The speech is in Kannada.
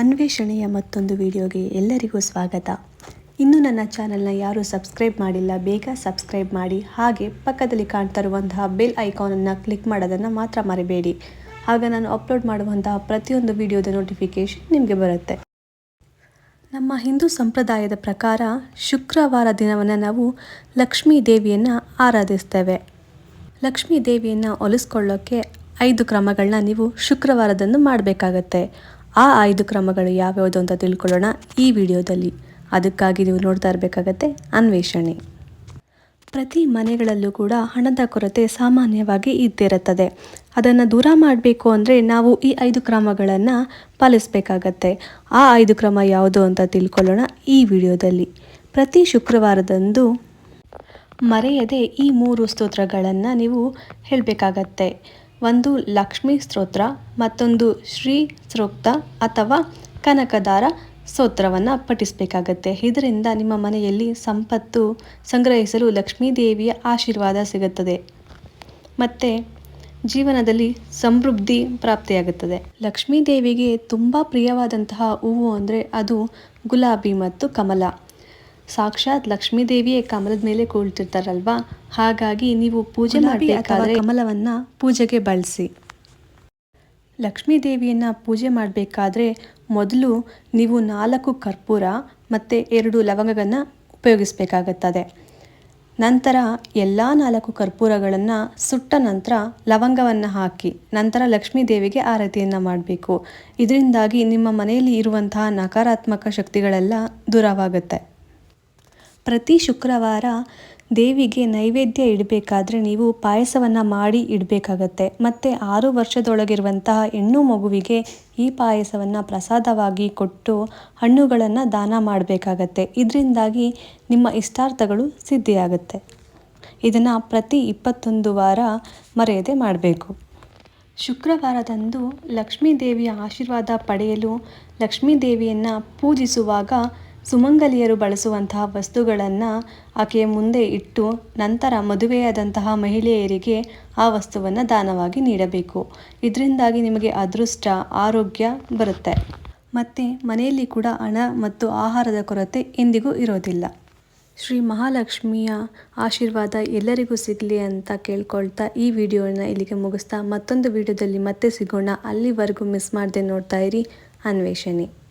ಅನ್ವೇಷಣೆಯ ಮತ್ತೊಂದು ವಿಡಿಯೋಗೆ ಎಲ್ಲರಿಗೂ ಸ್ವಾಗತ. ಇನ್ನು ನನ್ನ ಚಾನಲ್ನ ಯಾರು ಸಬ್ಸ್ಕ್ರೈಬ್ ಮಾಡಿಲ್ಲ, ಬೇಗ ಸಬ್ಸ್ಕ್ರೈಬ್ ಮಾಡಿ. ಹಾಗೆ ಪಕ್ಕದಲ್ಲಿ ಕಾಣ್ತಾ ಇರುವಂತಹ ಬೆಲ್ ಐಕಾನನ್ನು ಕ್ಲಿಕ್ ಮಾಡೋದನ್ನು ಮಾತ್ರ ಮರಿಬೇಡಿ. ಆಗ ನಾನು ಅಪ್ಲೋಡ್ ಮಾಡುವಂತಹ ಪ್ರತಿಯೊಂದು ವಿಡಿಯೋದ ನೋಟಿಫಿಕೇಷನ್ ನಿಮಗೆ ಬರುತ್ತೆ. ನಮ್ಮ ಹಿಂದೂ ಸಂಪ್ರದಾಯದ ಪ್ರಕಾರ ಶುಕ್ರವಾರ ದಿನವನ್ನು ನಾವು ಲಕ್ಷ್ಮೀ ದೇವಿಯನ್ನು ಆರಾಧಿಸ್ತೇವೆ. ಲಕ್ಷ್ಮೀ ದೇವಿಯನ್ನು ಒಲಿಸ್ಕೊಳ್ಳೋಕ್ಕೆ ಐದು ಕ್ರಮಗಳನ್ನ ನೀವು ಶುಕ್ರವಾರದಂದು ಮಾಡಬೇಕಾಗತ್ತೆ. ಆ ಐದು ಕ್ರಮಗಳು ಯಾವ್ಯಾವುದು ಅಂತ ತಿಳ್ಕೊಳ್ಳೋಣ ಈ ವಿಡಿಯೋದಲ್ಲಿ. ಅದಕ್ಕಾಗಿ ನೀವು ನೋಡ್ತಾ ಇರಬೇಕಾಗತ್ತೆ ಅನ್ವೇಷಣೆ. ಪ್ರತಿ ಮನೆಗಳಲ್ಲೂ ಕೂಡ ಹಣದ ಕೊರತೆ ಸಾಮಾನ್ಯವಾಗಿ ಇದ್ದಿರುತ್ತದೆ. ಅದನ್ನು ದೂರ ಮಾಡಬೇಕು ಅಂದರೆ ನಾವು ಈ ಐದು ಕ್ರಮಗಳನ್ನು ಪಾಲಿಸಬೇಕಾಗತ್ತೆ. ಆ ಐದು ಕ್ರಮ ಯಾವುದು ಅಂತ ತಿಳ್ಕೊಳ್ಳೋಣ ಈ ವಿಡಿಯೋದಲ್ಲಿ. ಪ್ರತಿ ಶುಕ್ರವಾರದಂದು ಮರೆಯದೆ ಈ ಮೂರು ಸ್ತೋತ್ರಗಳನ್ನು ನೀವು ಹೇಳಬೇಕಾಗತ್ತೆ. ಒಂದು ಲಕ್ಷ್ಮೀ ಸ್ತೋತ್ರ, ಮತ್ತೊಂದು ಶ್ರೀ ಸ್ತೋತ್ರ ಅಥವಾ ಕನಕದಾರ ಸ್ತೋತ್ರವನ್ನು ಪಠಿಸಬೇಕಾಗತ್ತೆ. ಇದರಿಂದ ನಿಮ್ಮ ಮನೆಯಲ್ಲಿ ಸಂಪತ್ತು ಸಂಗ್ರಹಿಸಲು ಲಕ್ಷ್ಮೀ ದೇವಿಯ ಆಶೀರ್ವಾದ ಸಿಗುತ್ತದೆ. ಮತ್ತು ಜೀವನದಲ್ಲಿ ಸಮೃದ್ಧಿ ಪ್ರಾಪ್ತಿಯಾಗುತ್ತದೆ. ಲಕ್ಷ್ಮೀ ದೇವಿಗೆ ತುಂಬ ಪ್ರಿಯವಾದಂತಹ ಹೂವು ಅಂದರೆ ಅದು ಗುಲಾಬಿ ಮತ್ತು ಕಮಲ. ಸಾಕ್ಷಾತ್ ಲಕ್ಷ್ಮೀ ದೇವಿಯೇ ಕಮಲದ ಮೇಲೆ ಕೂಳ್ತಿರ್ತಾರಲ್ವಾ ಹಾಗಾಗಿ ನೀವು ಪೂಜೆ ಮಾಡಬೇಕಾದ್ರೆ ಕಮಲವನ್ನ ಪೂಜೆಗೆ ಬಳಸಿ. ಲಕ್ಷ್ಮೀ ದೇವಿಯನ್ನು ಪೂಜೆ ಮಾಡಬೇಕಾದ್ರೆ ಮೊದಲು ನೀವು ನಾಲ್ಕು ಕರ್ಪೂರ ಮತ್ತು ಎರಡು ಲವಂಗಗಳನ್ನು ಉಪಯೋಗಿಸಬೇಕಾಗುತ್ತದೆ. ನಂತರ ಎಲ್ಲ ನಾಲ್ಕು ಕರ್ಪೂರಗಳನ್ನು ಸುಟ್ಟ ನಂತರ ಲವಂಗವನ್ನು ಹಾಕಿ ನಂತರ ಲಕ್ಷ್ಮೀ ದೇವಿಗೆ ಆರತಿಯನ್ನು ಮಾಡಬೇಕು. ಇದರಿಂದಾಗಿ ನಿಮ್ಮ ಮನೆಯಲ್ಲಿ ಇರುವಂತಹ ನಕಾರಾತ್ಮಕ ಶಕ್ತಿಗಳೆಲ್ಲ ದೂರವಾಗುತ್ತೆ. ಪ್ರತಿ ಶುಕ್ರವಾರ ದೇವಿಗೆ ನೈವೇದ್ಯ ಇಡಬೇಕಾದ್ರೆ ನೀವು ಪಾಯಸವನ್ನು ಮಾಡಿ ಇಡಬೇಕಾಗತ್ತೆ. ಮತ್ತು ಆರು ವರ್ಷದೊಳಗಿರುವಂತಹ ಹೆಣ್ಣು ಮಗುವಿಗೆ ಈ ಪಾಯಸವನ್ನು ಪ್ರಸಾದವಾಗಿ ಕೊಟ್ಟು ಹಣ್ಣುಗಳನ್ನು ದಾನ ಮಾಡಬೇಕಾಗತ್ತೆ. ಇದರಿಂದಾಗಿ ನಿಮ್ಮ ಇಷ್ಟಾರ್ಥಗಳು ಸಿದ್ಧಿಯಾಗುತ್ತೆ. ಇದನ್ನು ಪ್ರತಿ ಇಪ್ಪತ್ತೊಂದು ವಾರ ಮರೆಯದೆ ಮಾಡಬೇಕು. ಶುಕ್ರವಾರದಂದು ಲಕ್ಷ್ಮೀ ದೇವಿಯ ಆಶೀರ್ವಾದ ಪಡೆಯಲು ಲಕ್ಷ್ಮೀ ದೇವಿಯನ್ನು ಪೂಜಿಸುವಾಗ ಸುಮಂಗಲಿಯರು ಬಳಸುವಂತಹ ವಸ್ತುಗಳನ್ನು ಆಕೆಯ ಮುಂದೆ ಇಟ್ಟು ನಂತರ ಮದುವೆಯಾದಂತಹ ಮಹಿಳೆಯರಿಗೆ ಆ ವಸ್ತುವನ್ನು ದಾನವಾಗಿ ನೀಡಬೇಕು. ಇದರಿಂದಾಗಿ ನಿಮಗೆ ಅದೃಷ್ಟ, ಆರೋಗ್ಯ ಬರುತ್ತೆ. ಮತ್ತು ಮನೆಯಲ್ಲಿ ಕೂಡ ಹಣ ಮತ್ತು ಆಹಾರದ ಕೊರತೆ ಎಂದಿಗೂ ಇರೋದಿಲ್ಲ. ಶ್ರೀ ಮಹಾಲಕ್ಷ್ಮಿಯ ಆಶೀರ್ವಾದ ಎಲ್ಲರಿಗೂ ಸಿಗಲಿ ಅಂತ ಕೇಳ್ಕೊಳ್ತಾ ಈ ವಿಡಿಯೋನ ಇಲ್ಲಿಗೆ ಮುಗಿಸ್ತಾ ಮತ್ತೊಂದು ವಿಡಿಯೋದಲ್ಲಿ ಮತ್ತೆ ಸಿಗೋಣ. ಅಲ್ಲಿವರೆಗೂ ಮಿಸ್ ಮಾಡದೆ ನೋಡ್ತಾ ಇರಿ. ಅನ್ವೇಷಣೆ.